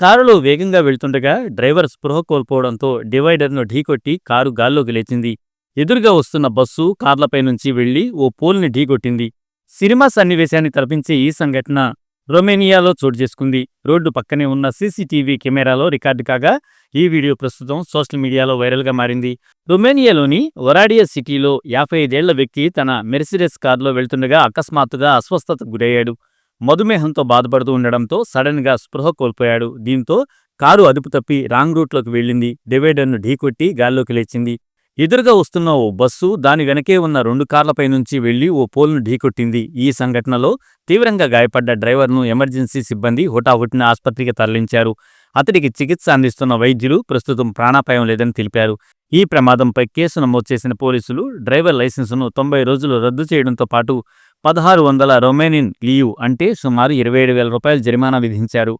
కారులో వేగంగా వెళ్తుండగా డ్రైవర్ స్పృహ కోల్పోవడంతో డివైడర్ను ఢీకొట్టి కారు గాల్లోకి లేచింది. ఎదురుగా వస్తున్న బస్సు కార్లపై నుంచి వెళ్ళి ఓ పోల్ని ఢీకొట్టింది. సినిమా సన్నివేశాన్ని తలపించే ఈ సంఘటన రొమేనియాలో చోటు చేసుకుంది. రోడ్డు పక్కనే ఉన్న సీసీటీవీ కెమెరాలో రికార్డు కాగా ఈ వీడియో ప్రస్తుతం సోషల్ మీడియాలో వైరల్గా మారింది. రొమేనియాలోని వరాడియా సిటీలో యాభై ఐదేళ్ళ వ్యక్తి తన మెర్సిడెస్ కారులో వెళ్తుండగా అకస్మాత్తుగా అస్వస్థతకు గురయ్యాడు. మధుమేహంతో బాధపడుతూ ఉండడంతో సడన్గా స్పృహ కోల్పోయాడు. దీంతో కారు అదుపు తప్పి రాంగ్ రూట్లోకి వెళ్ళింది. డివైడర్ను ఢీకొట్టి గాల్లోకి లేచింది. ఎదురుగా వస్తున్న ఓ బస్సు దాని వెనకే ఉన్న రెండు కార్లపై నుంచి వెళ్ళి ఓ పోల్ను ఢీకొట్టింది ఈ సంఘటనలో తీవ్రంగా గాయపడ్డ డ్రైవర్ను ఎమర్జెన్సీ సిబ్బంది హుటాహుటిన ఆసుపత్రికి తరలించారు. అతడికి చికిత్స అందిస్తున్న వైద్యులు ప్రస్తుతం ప్రాణాపాయం లేదని తెలిపారు. ఈ ప్రమాదంపై కేసు నమోదు చేసిన పోలీసులు డ్రైవర్ లైసెన్సును తొంభై రోజులు రద్దు చేయడంతో పాటు పదహారు వందల రొమేనియన్ లీవ్ అంటే సుమారు ఇరవై ఏడు వేల రూపాయలు జరిమానా విధించారు.